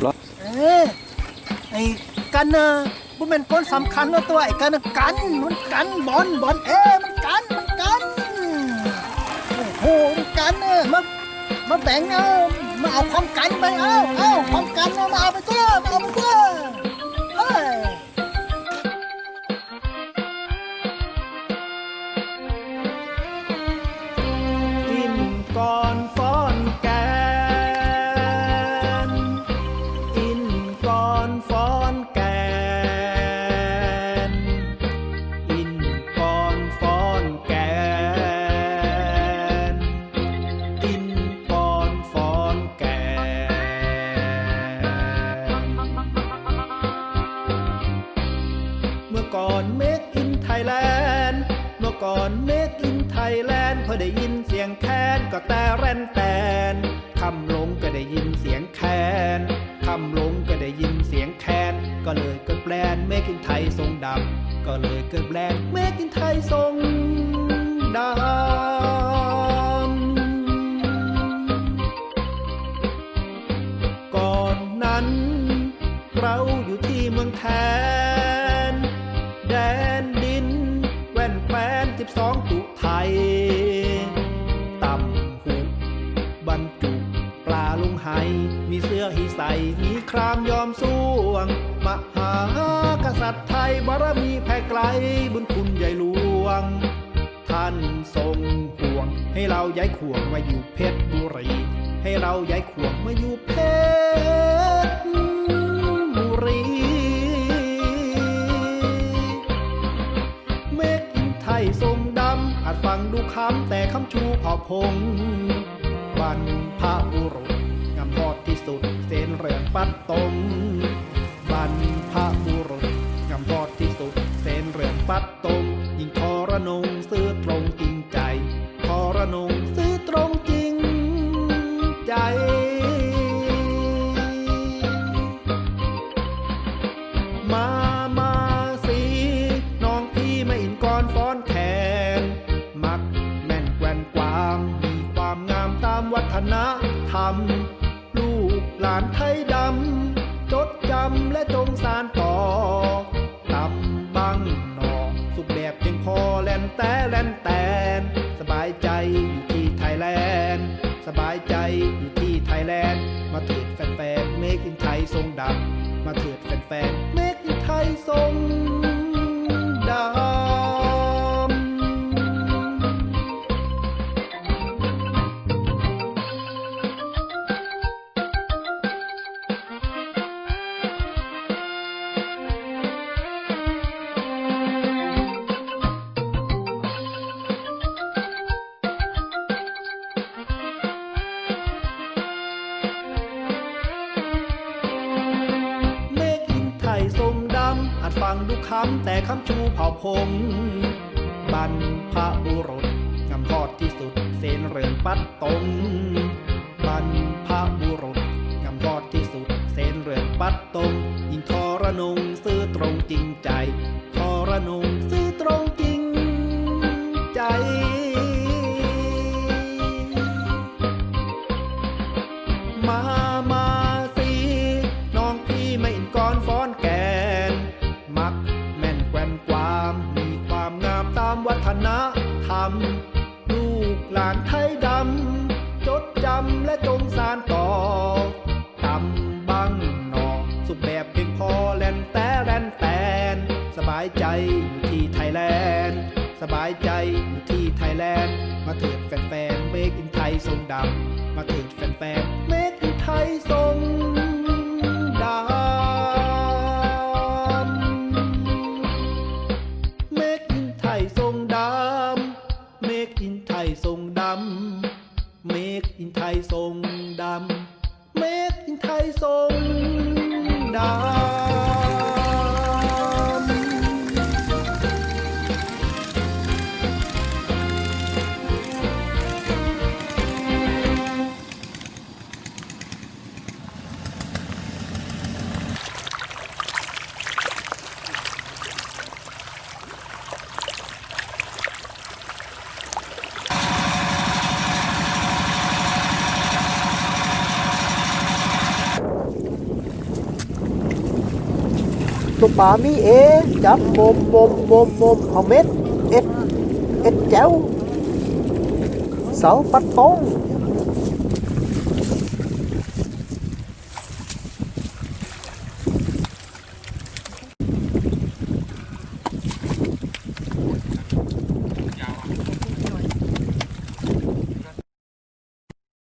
บล็อกเอ้ยไอ้กันเนอะมันเป็นคนสำคัญนะตัวไอ้กันน่ะกันมันกันบอลบอลเอ้ยมันกันมันกันโอ้โหมันกันเนอะมามาแบ่งเอามาเอาความกันไปเอาเอาความกันเอามาเอาไปเถอะมาเอาไปตัว เมกอก่อน Make in Thailand เมื่อก่อน Make in Thailand พอได้ยินเสียงแคนก็แต่แรนแตนคำลงก็ได้ยินเสียงแคนคำลงก็ได้ยินเสียงแคนก็เลยเกิดแบรนด์ Make in Thai ทรงดำก็เลยเกิดแบรนด์ Make in Thai ทรง มีเสื้อให้ใส่มีครามยอมสวงมหากษัตริย์ไทยบารมีแผ่ไกลบุญคุณใหญ่หลวง ท่านทรงห่วง ให้เราย้ายขวงมาอยู่เพชรบุรี ให้เราย้ายขวงมาอยู่เพชรบุรีเมกอินไทยทรงดำอาจฟังดูคำแต่คำชูเผ่าพงบรรพบุรุษ สุดเส้นเรือนปัดตรงบรรพบุรุษงามพอดที่สุดเส้นเรือนปัดตรงยิ่งทระนงซื้อตรงจริงใจทระนงซื้อตรงจริงใจ และจงสานต่อตำบังหนอสุขแบบเพียงพอแลนแต่แลนแตน สบายใจอยู่ที่ไทยแลนด์ สบายใจอยู่ที่ไทยแลนด์ มาเถิดแฟนๆเมกอินไทยทรงดับ มาเถิดแฟนๆเมกอินไทยทรง ฟังดูคำแต่คำชูเผ่าพงบรรพบุรุษงามพอดที่สุดเส้นเรือนปัดตรงบรรพบุรุษงามพอดที่สุดเส้นเรือนปัดตรงยิ่งทรนงซื้อตรงจริงใจทรนง การไทยดำ จดจำและจงสานต่อตำบังหนอสุขแบบเพียงพอแลนแต่แลนแตน สบายใจอยู่ที่ไทยแลนด์ สบายใจอยู่ที่ไทยแลนด์ มาเถิดแฟนๆเมกอินไทยทรงดำ มาเถิดแฟนๆเมกอินไทยทรง เมกอินไทยทรงดำเมกอินไทยทรงดำ ตัวปลามีเอ จับมมมมมมมเอาเม็ดเอ็ดเอ็ดแจ้วเสาปัดป้อง